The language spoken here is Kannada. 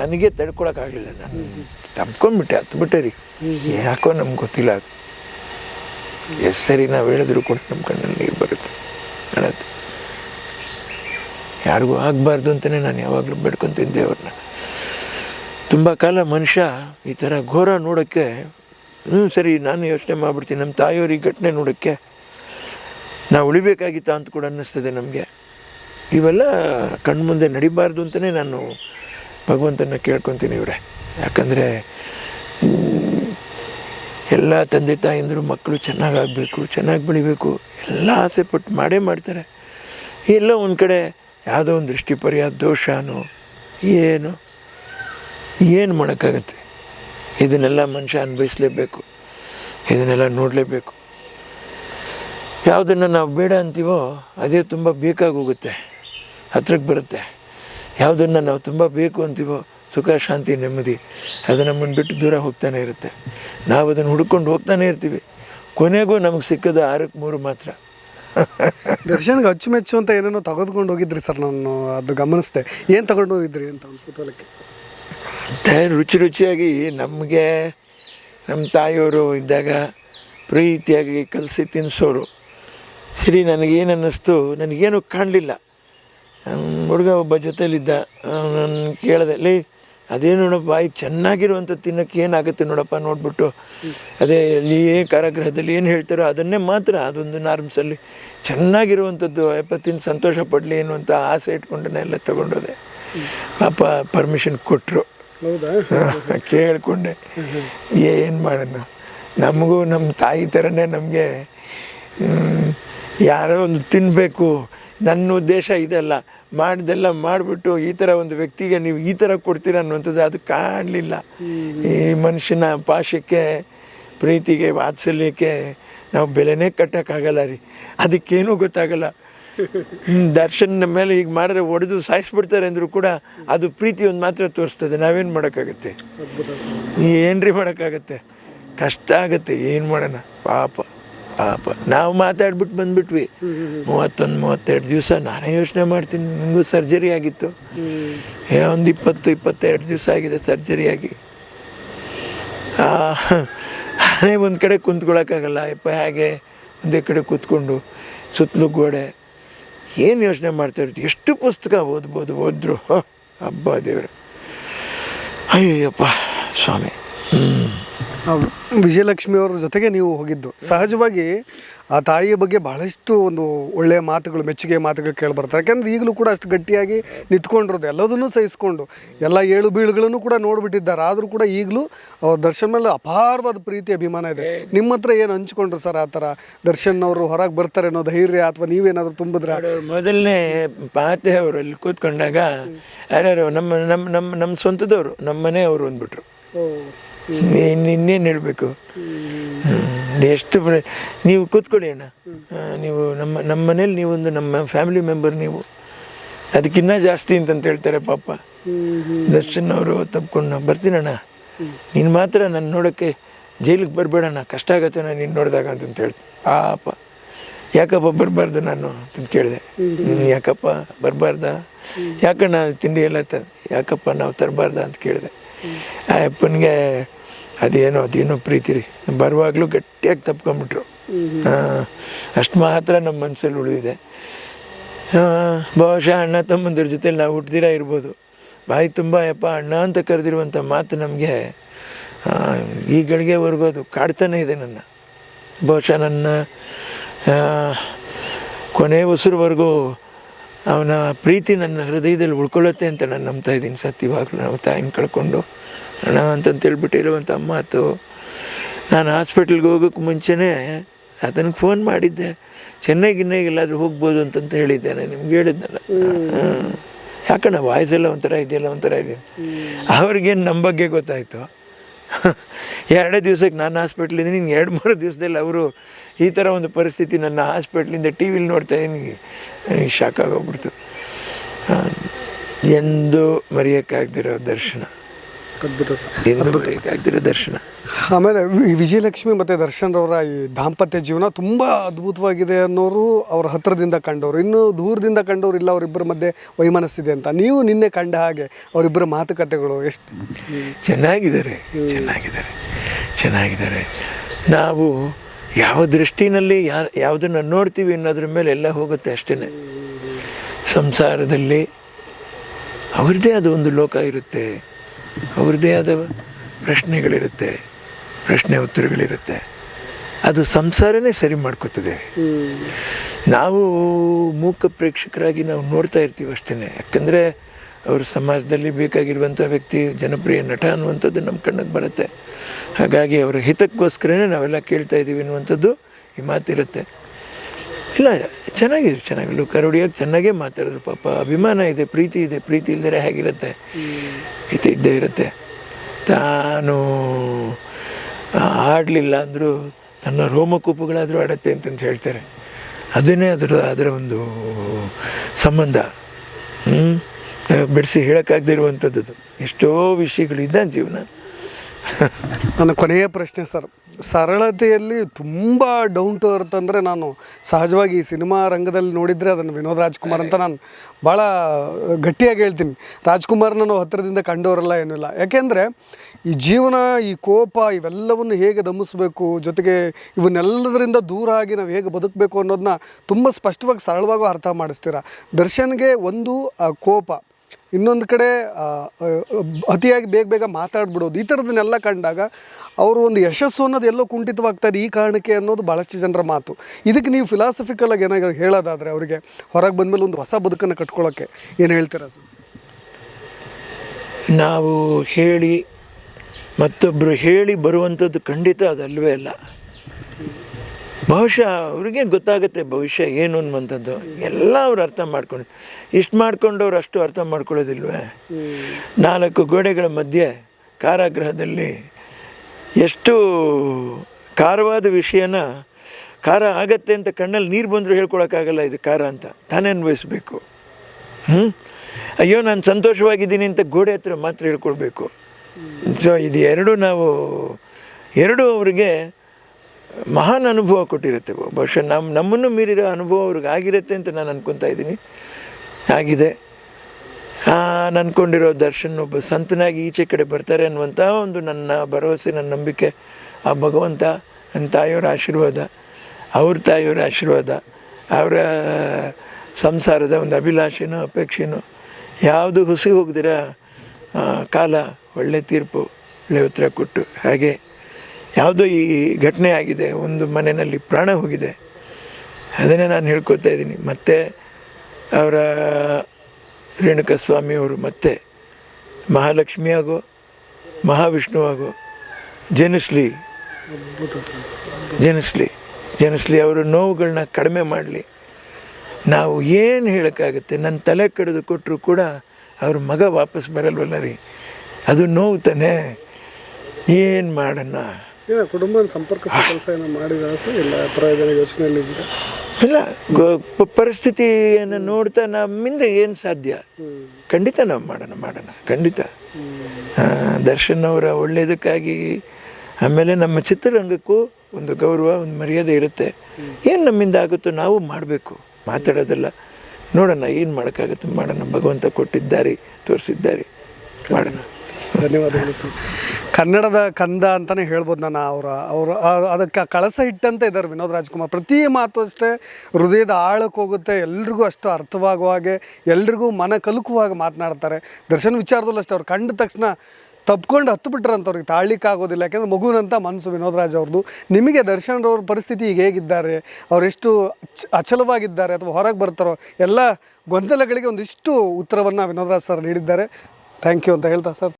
ನನಗೆ ತಡ್ಕೊಳಕ್ಕಾಗಲಿಲ್ಲ ನಾನು. ತಪ್ಕೊಂಡ್ಬಿಟ್ಟೆ ಹತ್ಬಿಟ್ಟೆ ರೀ ಯಾಕೋ ನಮ್ಗೆ ಗೊತ್ತಿಲ್ಲ. ಎಷ್ಟು ಸರಿ ನಾವು ಹೇಳಿದ್ರು ಕೂಡ ನಮ್ಮ ಕಣ್ಣಲ್ಲಿ ನೀರು ಬರುತ್ತೆ. ಹೇಳೋದು ಯಾರಿಗೂ ಆಗಬಾರ್ದು ಅಂತಲೇ ನಾನು ಯಾವಾಗಲೂ ಬೇಡ್ಕೊತಿದ್ದೆ ಅವ್ರನ್ನ ತುಂಬ ಕಾಲ ಮನುಷ್ಯ ಈ ಥರ ಘೋರ ನೋಡೋಕ್ಕೆ ಹ್ಞೂ ಸರಿ, ನಾನು ಯೋಚನೆ ಮಾಡ್ಬಿಡ್ತೀನಿ. ನಮ್ಮ ತಾಯಿಯವ್ರ ಈ ಘಟನೆ ನೋಡೋಕ್ಕೆ ನಾವು ಉಳಿಬೇಕಾಗಿತ್ತ ಅಂತ ಕೂಡ ಅನ್ನಿಸ್ತದೆ ನಮಗೆ. ಇವೆಲ್ಲ ಕಣ್ಮುಂದೆ ನಡಿಬಾರ್ದು ಅಂತಲೇ ನಾನು ಭಗವಂತನ ಕೇಳ್ಕೊತೀನಿ ಇವರೇ. ಯಾಕಂದರೆ ಎಲ್ಲ ತಂದೆ ತಾಯಿಂದರು ಮಕ್ಕಳು ಚೆನ್ನಾಗಾಗಬೇಕು, ಚೆನ್ನಾಗಿ ಬೆಳಿಬೇಕು, ಎಲ್ಲ ಆಸೆ ಪಟ್ಟು ಮಾಡೇ ಮಾಡ್ತಾರೆ. ಎಲ್ಲ ಒಂದು ಕಡೆ ಯಾವುದೋ ಒಂದು ದೃಷ್ಟಿಪರ್ಯ ದೋಷನೋ, ಏನು ಏನು ಮಾಡೋಕ್ಕಾಗತ್ತೆ? ಇದನ್ನೆಲ್ಲ ಮನುಷ್ಯ ಅನುಭವಿಸಲೇಬೇಕು. ಇದನ್ನೆಲ್ಲ ನೋಡಲೇಬೇಕು. ಯಾವುದನ್ನು ನಾವು ಬೇಡ ಅಂತೀವೋ, ಅದೇ ತುಂಬ ಬೇಕಾಗೋಗುತ್ತೆ ಹತ್ರಕ್ಕೆ ಬರುತ್ತೆ. ಯಾವುದನ್ನು ನಾವು ತುಂಬ ಬೇಕು ಅಂತೀವೋ ಸುಖ ಶಾಂತಿ ನೆಮ್ಮದಿ ಅದು ನಮ್ಮನ್ನು ಬಿಟ್ಟು ದೂರ ಹೋಗ್ತಾನೆ ಇರುತ್ತೆ. ನಾವು ಅದನ್ನು ಹುಡ್ಕೊಂಡು ಹೋಗ್ತಾನೆ ಇರ್ತೀವಿ. ಕೊನೆಗೂ ನಮಗೆ ಸಿಕ್ಕದ ಆರಕ್ಕೆ ಮೂರು ಮಾತ್ರ. ದರ್ಶನ್ಗೆ ಅಚ್ಚುಮೆಚ್ಚು ಅಂತ ಏನೇನೋ ತೆಗೆದುಕೊಂಡು ಹೋಗಿದ್ರಿ ಸರ್ ನಾನು ಅದು ಗಮನಿಸ್ದೆ. ಏನು ತಗೊಂಡು ಹೋಗಿದ್ರಿ ಅಂತ ಒಂದು ಕುತೂಹಲಕ್ಕೆ? ಮತ್ತೆ ರುಚಿ ರುಚಿಯಾಗಿ ನಮಗೆ ನಮ್ಮ ತಾಯಿಯವರು ಇದ್ದಾಗ ಪ್ರೀತಿಯಾಗಿ ಕಲಸಿ ತಿನ್ನಿಸೋರು ಸರಿ ನನಗೇನು ಅನ್ನಿಸ್ತು ನನಗೇನು ಕಾಣಲಿಲ್ಲ. ಹುಡುಗ ಒಬ್ಬ ಜೊತೇಲಿದ್ದ. ನಾನು ಕೇಳಿದೆ ಲೇ ಅದೇನು ನೋಡಪ್ಪ ಬಾಯಿ ಚೆನ್ನಾಗಿರುವಂಥ ತಿನ್ನೋಕ್ಕೆ ಏನಾಗುತ್ತೆ ನೋಡಪ್ಪ ನೋಡ್ಬಿಟ್ಟು. ಅದೇ ಅಲ್ಲಿ ಏನು ಕಾರಾಗೃಹದಲ್ಲಿ ಏನು ಹೇಳ್ತಾರೋ ಅದನ್ನೇ ಮಾತ್ರ ಅದೊಂದು ನಾರ್ಮ್ಸಲ್ಲಿ. ಚೆನ್ನಾಗಿರುವಂಥದ್ದು ಯಪ್ಪ ತಿಂದು ಸಂತೋಷ ಪಡಲಿ ಅನ್ನುವಂಥ ಆಸೆ ಇಟ್ಕೊಂಡೇ ಎಲ್ಲ ತೊಗೊಂಡೋದೆ. ಪಾಪ ಪರ್ಮಿಷನ್ ಕೊಟ್ಟರು ಕೇಳಿಕೊಂಡೆ. ಏನು ಮಾಡೋಣ ನಮಗೂ ನಮ್ಮ ತಾಯಿ ಥರನೇ ನಮಗೆ ಯಾರೋ ಒಂದು ತಿನ್ನಬೇಕು ನನ್ನ ಉದ್ದೇಶ ಇದೆಲ್ಲ. ಮಾಡಿದೆಲ್ಲ ಮಾಡಿಬಿಟ್ಟು ಈ ಥರ ಒಂದು ವ್ಯಕ್ತಿಗೆ ನೀವು ಈ ಥರ ಕೊಡ್ತೀರ ಅನ್ನುವಂಥದ್ದು ಅದು ಕಾಣಲಿಲ್ಲ. ಈ ಮನುಷ್ಯನ ಪಾಶಕ್ಕೆ, ಪ್ರೀತಿಗೆ, ವಾತ್ಸಲ್ಯಕ್ಕೆ ನಾವು ಬೆಲೆನೇ ಕಟ್ಟೋಕ್ಕಾಗಲ್ಲ ರೀ. ಅದಕ್ಕೇನೂ ಗೊತ್ತಾಗಲ್ಲ. ದರ್ಶನ ಮೇಲೆ ಈಗ ಮಾಡಿದ್ರೆ ಒಡೆದು ಸಾಯಿಸ್ಬಿಡ್ತಾರೆ ಅಂದರೂ ಕೂಡ ಅದು ಪ್ರೀತಿ ಒಂದು ಮಾತ್ರ ತೋರಿಸ್ತದೆ. ನಾವೇನು ಮಾಡೋಕ್ಕಾಗತ್ತೆ? ಏನು ರೀ ಮಾಡೋಕ್ಕಾಗತ್ತೆ? ಕಷ್ಟ ಆಗುತ್ತೆ. ಏನು ಮಾಡೋಣ? ಪಾಪ. ಪಾಪ. ನಾವು ಮಾತಾಡ್ಬಿಟ್ಟು ಬಂದ್ಬಿಟ್ವಿ. ಮೂವತ್ತೊಂದು ಮೂವತ್ತೆರಡು ದಿವಸ ನಾನೇ ಯೋಚನೆ ಮಾಡ್ತೀನಿ ನಿಮಗೂ ಸರ್ಜರಿ ಆಗಿತ್ತು. ಏ ಒಂದು ಇಪ್ಪತ್ತು ಇಪ್ಪತ್ತೆರಡು ದಿವಸ ಆಗಿದೆ ಸರ್ಜರಿ ಆಗಿ. ಅದೇ ನಾನೇ ಒಂದು ಕಡೆ ಕುಂತ್ಕೊಳ್ಳೋಕ್ಕಾಗಲ್ಲ ಯಪ್ಪ ಹಾಗೆ? ಒಂದೇ ಕಡೆ ಕೂತ್ಕೊಂಡು ಸುತ್ತಲೂ ಗೋಡೆ. ಏನು ಯೋಚನೆ ಮಾಡ್ತಾ ಇರ್ತೀವಿ ಎಷ್ಟು ಪುಸ್ತಕ ಓದ್ಬೋದು ಓದ್ರು? ಹಬ್ಬ ದೇವರು. ಅಯ್ಯಯ್ಯಪ್ಪ ಸ್ವಾಮಿ. ಹ್ಞೂ ವಿಜಯಲಕ್ಷ್ಮಿ ಅವ್ರ ಜೊತೆಗೆ ನೀವು ಹೋಗಿದ್ದು. ಸಹಜವಾಗಿ ಆ ತಾಯಿಯ ಬಗ್ಗೆ ಬಹಳಷ್ಟು ಒಂದು ಒಳ್ಳೆಯ ಮಾತುಗಳು ಮೆಚ್ಚುಗೆ ಮಾತುಗಳು ಕೇಳಿ ಬರ್ತಾರೆ. ಯಾಕಂದ್ರೆ ಈಗಲೂ ಕೂಡ ಅಷ್ಟು ಗಟ್ಟಿಯಾಗಿ ನಿಂತ್ಕೊಂಡಿರೋದು. ಎಲ್ಲದನ್ನು ಸಹಿಸ್ಕೊಂಡು ಎಲ್ಲ ಏಳು ಬೀಳುಗಳನ್ನು ಕೂಡ ನೋಡಿಬಿಟ್ಟಿದ್ದಾರೆ. ಆದರೂ ಕೂಡ ಈಗಲೂ ಅವ್ರ ದರ್ಶನ್ ಮೇಲೆ ಅಪಾರವಾದ ಪ್ರೀತಿ ಅಭಿಮಾನ ಇದೆ. ನಿಮ್ಮ ಹತ್ರ ಏನು ಹಂಚ್ಕೊಂಡ್ರು ಸರ್ ಆ ಥರ? ದರ್ಶನ್ ಅವರು ಹೊರಗೆ ಬರ್ತಾರೆ ಅನ್ನೋ ಧೈರ್ಯ ಅಥವಾ ನೀವೇನಾದರೂ ತುಂಬಿದ್ರೆ? ಮೊದಲನೇ ಪಾತೆ ಅವರು ಅಲ್ಲಿ ಕೂತ್ಕೊಂಡಾಗ ಯಾರ್ಯಾರು ನಮ್ಮ ನಮ್ಮ ನಮ್ಮ ನಮ್ಮ ಸ್ವಂತದವರು ನಮ್ಮ ಮನೆಯವರು ಅಂದ್ಬಿಟ್ರು. ಇನ್ನು ಇನ್ನೇನು ಹೇಳಬೇಕು? ಎಷ್ಟು ಪ್ರ- ನೀವು ಕೂತ್ಕೊಳ್ಳಿ ಅಣ್ಣ. ನೀವು ನಮ್ಮ ನಮ್ಮ ಮನೇಲಿ ನೀವೊಂದು ನಮ್ಮ ಫ್ಯಾಮಿಲಿ ಮೆಂಬರ್ ನೀವು. ಅದಕ್ಕಿನ್ನ ಜಾಸ್ತಿ ಅಂತಂತ ಹೇಳ್ತಾರೆ ಪಾಪ. ದರ್ಶನ್ ಅವರು ತಪ್ಕೊಂಡು ಬರ್ತೀನಣ್ಣ ನೀನು ಮಾತ್ರ ನನ್ನ ನೋಡೋಕ್ಕೆ ಜೈಲಿಗೆ ಬರಬೇಡಣ್ಣ ಕಷ್ಟ ಆಗತ್ತೆ ನಾನು ನೀನು ನೋಡಿದಾಗ ಅಂತಂತ ಹೇಳಿ. ಪಾಪ. ಯಾಕಪ್ಪ ಬರಬಾರ್ದು ನಾನು ಅಂತ ಕೇಳಿದೆ. ಯಾಕಪ್ಪ ಬರಬಾರ್ದ? ಯಾಕಣ್ಣ ತಿಂಡಿ ಎಲ್ಲ ತ ಯಾಕಪ್ಪ ನಾವು ತರಬಾರ್ದ ಅಂತ ಕೇಳಿದೆ. ಆ, ಅಪ್ಪನಿಗೆ ಅದೇನೋ ಅದೇನೋ ಪ್ರೀತಿ ರೀ. ಬರುವಾಗಲೂ ಗಟ್ಟಿಯಾಗಿ ತಪ್ಕೊಂಬಿಟ್ರು. ಅಷ್ಟು ಮಾತ್ರ ನಮ್ಮ ಮನಸ್ಸಲ್ಲಿ ಉಳಿದಿದೆ. ಬಹುಶಃ ಅಣ್ಣ, ತಮ್ಮಂದ್ರ ಜೊತೆಲಿ ನಾವು ಹುಟ್ಟಿದಿರ ಇರ್ಬೋದು. ಬಾಯಿ ತುಂಬ, ಯಪ್ಪ, ಅಣ್ಣ ಅಂತ ಕರೆದಿರುವಂಥ ಮಾತು ನಮಗೆ ಈ ಗಳಿಗೆವರೆಗೂ ಅದು ಕಾಡ್ತಾನೇ ಇದೆ ನನ್ನ. ಬಹುಶಃ ನನ್ನ ಕೊನೆ ಉಸಿರುವರೆಗೂ ಅವನ ಪ್ರೀತಿ ನನ್ನ ಹೃದಯದಲ್ಲಿ ಉಳ್ಕೊಳ್ಳುತ್ತೆ ಅಂತ ನಾನು ನಂಬ್ತಾ ಇದ್ದೀನಿ ಸತ್ಯವಾಗ್ಲೂ. ನಾವು ತಾಯಿನ ಕಳ್ಕೊಂಡು ಅಣ್ಣ ಅಂತಂತ ಅಮ್ಮ ಮಾತು ನಾನು ಹಾಸ್ಪಿಟ್ಲ್ಗೆ ಹೋಗೋಕ್ಕೆ ಮುಂಚೆನೇ ಅದನ್ನು ಫೋನ್ ಮಾಡಿದ್ದೆ. ಚೆನ್ನಾಗಿ ಎಲ್ಲಾದರೂ ಹೋಗ್ಬೋದು ಅಂತಂತ ಹೇಳಿದ್ದೆ ನಾನು ನಿಮ್ಗೆ ಹೇಳಿದ್ನಲ್ಲ. ಯಾಕಣ್ಣ ವಾಯ್ಸ್ ಎಲ್ಲ ಒಂಥರ ಇದೆಯಲ್ಲ ಒಂಥರ ಇದೆ. ಅವ್ರಿಗೇನು ನಮ್ಮ ಬಗ್ಗೆ ಗೊತ್ತಾಯಿತು? ಎರಡೇ ದಿವ್ಸಕ್ಕೆ ನಾನು ಹಾಸ್ಪಿಟ್ಲಿದ್ದೀನಿ ಇನ್ನು ಎರಡು ಮೂರು ದಿವಸದಲ್ಲಿ ಅವರು ಈ ಥರ ಒಂದು ಪರಿಸ್ಥಿತಿ ನನ್ನ ಹಾಸ್ಪಿಟ್ಲಿಂದ ಟಿ ವಿಲಿ ನೋಡ್ತಾ ನನಗೆ ಶಾಕ್ ಆಗೋಗ್ಬಿಡ್ತು. ಎಂದು ಮರೆಯೋಕ್ಕಾಗ್ದಿರೋ ದರ್ಶನ. ಅದ್ಭುತ ಸರ್. ದರ್ಶನ. ಆಮೇಲೆ ವಿಜಯಲಕ್ಷ್ಮಿ ಮತ್ತು ದರ್ಶನ್ ಅವರ ಈ ದಾಂಪತ್ಯ ಜೀವನ ತುಂಬ ಅದ್ಭುತವಾಗಿದೆ ಅನ್ನೋರು ಅವ್ರ ಹತ್ರದಿಂದ ಕಂಡವರು. ಇನ್ನು ದೂರದಿಂದ ಕಂಡವ್ರು ಇಲ್ಲ ಅವರಿಬ್ಬರ ಮಧ್ಯೆ ವೈಮನಸ್ಸಿದೆ ಅಂತ. ನೀವು ನಿನ್ನೆ ಕಂಡ ಹಾಗೆ ಅವರಿಬ್ಬರ ಮಾತುಕತೆಗಳು ಎಷ್ಟು? ಚೆನ್ನಾಗಿದ್ದಾರೆ ಚೆನ್ನಾಗಿದ್ದಾರೆ ಚೆನ್ನಾಗಿದ್ದಾರೆ. ನಾವು ಯಾವ ದೃಷ್ಟಿನಲ್ಲಿ ಯಾ ಯಾವುದನ್ನು ನೋಡ್ತೀವಿ ಅನ್ನೋದ್ರ ಮೇಲೆ ಎಲ್ಲ ಹೋಗುತ್ತೆ ಅಷ್ಟೇ ಸಂಸಾರದಲ್ಲಿ ಅವ್ರದ್ದೇ ಆದ ಒಂದು ಲೋಕ ಇರುತ್ತೆ. ಅವ್ರದ್ದೇ ಆದ ಪ್ರಶ್ನೆಗಳಿರುತ್ತೆ ಪ್ರಶ್ನೆ ಉತ್ತರಗಳಿರುತ್ತೆ. ಅದು ಸಂಸಾರನೇ ಸರಿ ಮಾಡ್ಕೋತದೆ. ನಾವು ಮೂಕ ಪ್ರೇಕ್ಷಕರಾಗಿ ನಾವು ನೋಡ್ತಾ ಇರ್ತೀವಿ ಅಷ್ಟೇ ಯಾಕಂದರೆ ಅವರು ಸಮಾಜದಲ್ಲಿ ಬೇಕಾಗಿರುವಂಥ ವ್ಯಕ್ತಿ ಜನಪ್ರಿಯ ನಟ ಅನ್ನುವಂಥದ್ದು ನಮ್ಮ ಕಣ್ಣಿಗೆ ಬರುತ್ತೆ. ಹಾಗಾಗಿ ಅವರ ಹಿತಕ್ಕೋಸ್ಕರನೇ ನಾವೆಲ್ಲ ಕೇಳ್ತಾ ಇದ್ದೀವಿ ಅನ್ನುವಂಥದ್ದು ಈ ಮಾತಿರುತ್ತೆ. ಇಲ್ಲ ಚೆನ್ನಾಗಿದೆ ಚೆನ್ನಾಗಿ ಲುಕ್ ಕರಡಿಯಾಗಿ ಚೆನ್ನಾಗೇ ಮಾತಾಡಿದ್ರು ಪಾಪ. ಅಭಿಮಾನ ಇದೆ ಪ್ರೀತಿ ಇದೆ. ಪ್ರೀತಿ ಇಲ್ಲದೆ ಹೇಗಿರುತ್ತೆ? ಹಿತ ಇದ್ದೇ ಇರುತ್ತೆ. ತಾನು ಆಡಲಿಲ್ಲ ಅಂದರೂ ತನ್ನ ರೋಮಕೂಪುಗಳಾದರೂ ಆಡತ್ತೆ ಅಂತಂದು ಹೇಳ್ತಾರೆ. ಅದನ್ನೇ ಅದರ ಅದರ ಒಂದು ಸಂಬಂಧ. ಹ್ಞೂ ಬಿಡಿಸಿ ಹೇಳೋಕ್ಕಾಗದೇ ಇರುವಂಥದ್ದು. ಎಷ್ಟೋ ವಿಷಯಗಳಿದ್ದ ಜೀವನ. ನನ್ನ ಕೊನೆಯ ಪ್ರಶ್ನೆ ಸರ್. ಸರಳತೆಯಲ್ಲಿ ತುಂಬ ಡೌನ್ ಟು ಅರ್ತ್ ಅಂದರೆ ನಾನು ಸಹಜವಾಗಿ ಈ ಸಿನಿಮಾ ರಂಗದಲ್ಲಿ ನೋಡಿದರೆ ಅದನ್ನು ವಿನೋದ್ ರಾಜ್ಕುಮಾರ್ ಅಂತ ನಾನು ಭಾಳ ಗಟ್ಟಿಯಾಗಿ ಹೇಳ್ತೀನಿ. ರಾಜ್ಕುಮಾರ್ ನಾನು ಹತ್ತಿರದಿಂದ ಕಂಡವರಲ್ಲ ಏನಿಲ್ಲ ಯಾಕೆಂದರೆ ಈ ಜೀವನ, ಈ ಕೋಪ ಇವೆಲ್ಲವನ್ನು ಹೇಗೆ ದಮಿಸಬೇಕು ಜೊತೆಗೆ ಇವನ್ನೆಲ್ಲದರಿಂದ ದೂರ ಆಗಿ ನಾವು ಹೇಗೆ ಬದುಕಬೇಕು ಅನ್ನೋದನ್ನ ತುಂಬ ಸ್ಪಷ್ಟವಾಗಿ ಸರಳವಾಗೂ ಅರ್ಥ ಮಾಡಿಸ್ತೀರ? ದರ್ಶನ್ಗೆ ಒಂದು ಕೋಪ. ಇನ್ನೊಂದು ಕಡೆ ಅತಿಯಾಗಿ ಬೇಗ ಬೇಗ ಮಾತಾಡ್ಬಿಡೋದು, ಈ ಥರದನ್ನೆಲ್ಲ ಕಂಡಾಗ ಅವರು ಒಂದು ಯಶಸ್ಸು ಅನ್ನೋದು ಎಲ್ಲೋ ಕುಂಠಿತವಾಗ್ತದೆ ಈ ಕಾರಣಕ್ಕೆ ಅನ್ನೋದು ಭಾಳಷ್ಟು ಜನರ ಮಾತು. ಇದಕ್ಕೆ ನೀವು ಫಿಲಾಸಫಿಕಲ್ ಆಗಿ ಏನಾದ್ರು ಹೇಳೋದಾದರೆ ಅವರಿಗೆ ಹೊರಗೆ ಬಂದಮೇಲೆ ಒಂದು ಹೊಸ ಬದುಕನ್ನು ಕಟ್ಕೊಳ್ಳೋಕ್ಕೆ ಏನು ಹೇಳ್ತೀರಾ ಸರ್? ನಾವು ಹೇಳಿ ಮತ್ತೊಬ್ಬರು ಹೇಳಿ ಬರುವಂಥದ್ದು ಖಂಡಿತ ಅದಲ್ವೇ ಅಲ್ಲ. ಬಹುಶಃ ಅವ್ರಿಗೆ ಗೊತ್ತಾಗುತ್ತೆ ಭವಿಷ್ಯ ಏನು ಅನ್ನುವಂಥದ್ದು. ಎಲ್ಲ ಅವ್ರು ಅರ್ಥ ಮಾಡ್ಕೊಂಡು ಇಷ್ಟು ಮಾಡ್ಕೊಂಡವ್ರು ಅಷ್ಟು ಅರ್ಥ ಮಾಡ್ಕೊಳ್ಳೋದಿಲ್ವೇ? ನಾಲ್ಕು ಗೋಡೆಗಳ ಮಧ್ಯೆ ಕಾರಾಗೃಹದಲ್ಲಿ ಎಷ್ಟು ಖಾರವಾದ ವಿಷಯನ ಖಾರ ಆಗತ್ತೆ ಅಂತ ಕಣ್ಣಲ್ಲಿ ನೀರು ಬಂದರೂ ಹೇಳ್ಕೊಳಕ್ಕಾಗಲ್ಲ ಇದು ಖಾರ ಅಂತ. ತಾನೇ ಅನ್ಭವಿಸ್ಬೇಕು ಹ್ಞೂ ಅಯ್ಯೋ ನಾನು ಸಂತೋಷವಾಗಿದ್ದೀನಿ ಅಂತ ಗೋಡೆ ಹತ್ರ ಮಾತ್ರ ಹೇಳ್ಕೊಳ್ಬೇಕು. ಸೊ ಇದು ಎರಡು ನಾವು ಎರಡು ಅವರಿಗೆ ಮಹಾನ್ ಅನುಭವ ಕೊಟ್ಟಿರುತ್ತೆ. ಬಹುಶಃ ನಮ್ಮ ನಮ್ಮನ್ನು ಮೀರಿರೋ ಅನುಭವ ಅವ್ರಿಗೆ ಆಗಿರುತ್ತೆ ಅಂತ ನಾನು ಅನ್ಕೊತಾ ಇದ್ದೀನಿ. ಆಗಿದೆ. ನಾನು ಅನ್ಕೊಂಡಿರೋ ದರ್ಶನ್ ಒಬ್ಬ ಸಂತನಾಗಿ ಈಚೆ ಕಡೆ ಬರ್ತಾರೆ ಅನ್ನುವಂಥ ಒಂದು ನನ್ನ ಭರವಸೆ, ನನ್ನ ನಂಬಿಕೆ. ಆ ಭಗವಂತ, ನನ್ನ ತಾಯಿಯವರ ಆಶೀರ್ವಾದ, ಅವ್ರ ತಾಯಿಯವರ ಆಶೀರ್ವಾದ, ಅವರ ಸಂಸಾರದ ಒಂದು ಅಭಿಲಾಷೆನೋ, ಅಪೇಕ್ಷೆನೋ, ಯಾವುದು ಹುಸಿ ಹೋಗದಿರ ಕಾಲ ಒಳ್ಳೆ ತೀರ್ಪು, ಒಳ್ಳೆ ಉತ್ತರ ಕೊಟ್ಟು. ಹಾಗೆ ಯಾವುದೋ ಈ ಘಟನೆ ಆಗಿದೆ, ಒಂದು ಮನೆಯಲ್ಲಿ ಪ್ರಾಣ ಹೋಗಿದೆ. ಅದನ್ನೇ ನಾನು ಹೇಳ್ಕೊತಾ ಇದ್ದೀನಿ. ಮತ್ತೆ ಅವರ ರೇಣುಕ ಸ್ವಾಮಿಯವರು ಮತ್ತೆ ಮಹಾಲಕ್ಷ್ಮಿ ಆಗೋ, ಮಹಾವಿಷ್ಣು ಆಗೋ, ಜನಿಸ್ಲಿ ಜನಿಸ್ಲಿ ಜನಿಸ್ಲಿ ಅವರು ನೋವುಗಳನ್ನ ಕಡಿಮೆ ಮಾಡಲಿ. ನಾವು ಏನು ಹೇಳೋಕ್ಕಾಗುತ್ತೆ? ನನ್ನ ತಲೆ ಕಡಿದು ಕೊಟ್ಟರು ಕೂಡ ಅವ್ರ ಮಗ ವಾಪಸ್ ಬರಲ್ವಲ್ಲ ರೀ? ಅದು ನೋವು ತಾನೇ? ಏನು ಮಾಡೋಣ? ಏನ ಕುಟುಂಬದ ಸಂಪರ್ಕ ಕೆಲಸ ಏನೋ ಮಾಡಿದ ಸರ್? ಥರ ಇದನ್ನ ಯೋಚನೆಯಲ್ಲಿ ಇದ್ದೀರಾ? ಇಲ್ಲ ಗೊ- ಪ- ಪರಿಸ್ಥಿತಿಯನ್ನು ನೋಡ್ತಾ ನಮ್ಮಿಂದ ಏನು ಸಾಧ್ಯ? ಖಂಡಿತ ನಾವು ಮಾಡೋಣ ಮಾಡೋಣ ಖಂಡಿತ. ಆ, ದರ್ಶನ್ ಅವರ ಒಳ್ಳೆಯದಕ್ಕಾಗಿ ಆಮೇಲೆ ನಮ್ಮ ಚಿತ್ರರಂಗಕ್ಕೂ ಒಂದು ಗೌರವ ಒಂದು ಮರ್ಯಾದೆ ಇರುತ್ತೆ. ಏನು ನಮ್ಮಿಂದ ಆಗುತ್ತೋ ನಾವು ಮಾಡಬೇಕು. ಮಾತಾಡೋದಲ್ಲ. ನೋಡೋಣ ಏನು ಮಾಡೋಕ್ಕಾಗುತ್ತೆ? ಮಾಡೋಣ. ಭಗವಂತ ಕೊಟ್ಟಿದ್ದಾರೆ ತೋರಿಸಿದ್ದಾರೆ. ಮಾಡೋಣ. ಧನ್ಯವಾದಗಳು ಸರ್. ಕನ್ನಡದ ಕಂದ ಅಂತಲೇ ಹೇಳ್ಬೋದು ನಾನು ಅವರ, ಅವರು ಅದಕ್ಕೆ ಕಳಸ ಇಟ್ಟಂತೆ ಇದ್ದಾರೆ ವಿನೋದ್ ರಾಜ್ಕುಮಾರ್. ಪ್ರತಿ ಮಾತು ಅಷ್ಟೇ ಹೃದಯದ ಆಳಕ್ಕೆ ಹೋಗುತ್ತೆ, ಎಲ್ರಿಗೂ ಅಷ್ಟು ಅರ್ಥವಾಗುವ ಹಾಗೆ, ಎಲ್ರಿಗೂ ಮನ ಕಲುಕುವಾಗ ಮಾತನಾಡ್ತಾರೆ. ದರ್ಶನ ವಿಚಾರದಲ್ಲೂ ಅಷ್ಟೇ, ಅವ್ರು ಕಂಡ ತಕ್ಷಣ ತಪ್ಕೊಂಡು ಹತ್ತು ಬಿಟ್ರಂತವ್ರಿಗೆ ಅವ್ರಿಗೆ ತಾಳ್ಲಿಕ್ಕೆ ಆಗೋದಿಲ್ಲ. ಯಾಕೆಂದ್ರೆ ಮಗುನಂತ ಮನಸ್ಸು ವಿನೋದ್ ರಾಜ್ ಅವ್ರದ್ದು. ನಿಮಗೆ ದರ್ಶನ್ ಅವ್ರ ಪರಿಸ್ಥಿತಿ ಈಗ ಹೇಗಿದ್ದಾರೆ? ಅವರೆಷ್ಟು ಅಚ್- ಅಚಲವಾಗಿದ್ದಾರೆ ಅಥವಾ ಹೊರಗೆ ಬರ್ತಾರೋ? ಎಲ್ಲ ಗೊಂದಲಗಳಿಗೆ ಒಂದಿಷ್ಟು ಉತ್ತರವನ್ನು ವಿನೋದ್ ರಾಜ್ ಸರ್ ನೀಡಿದ್ದಾರೆ. ಥ್ಯಾಂಕ್ ಯು ಅಂತ ಹೇಳ್ತಾ ಸರ್.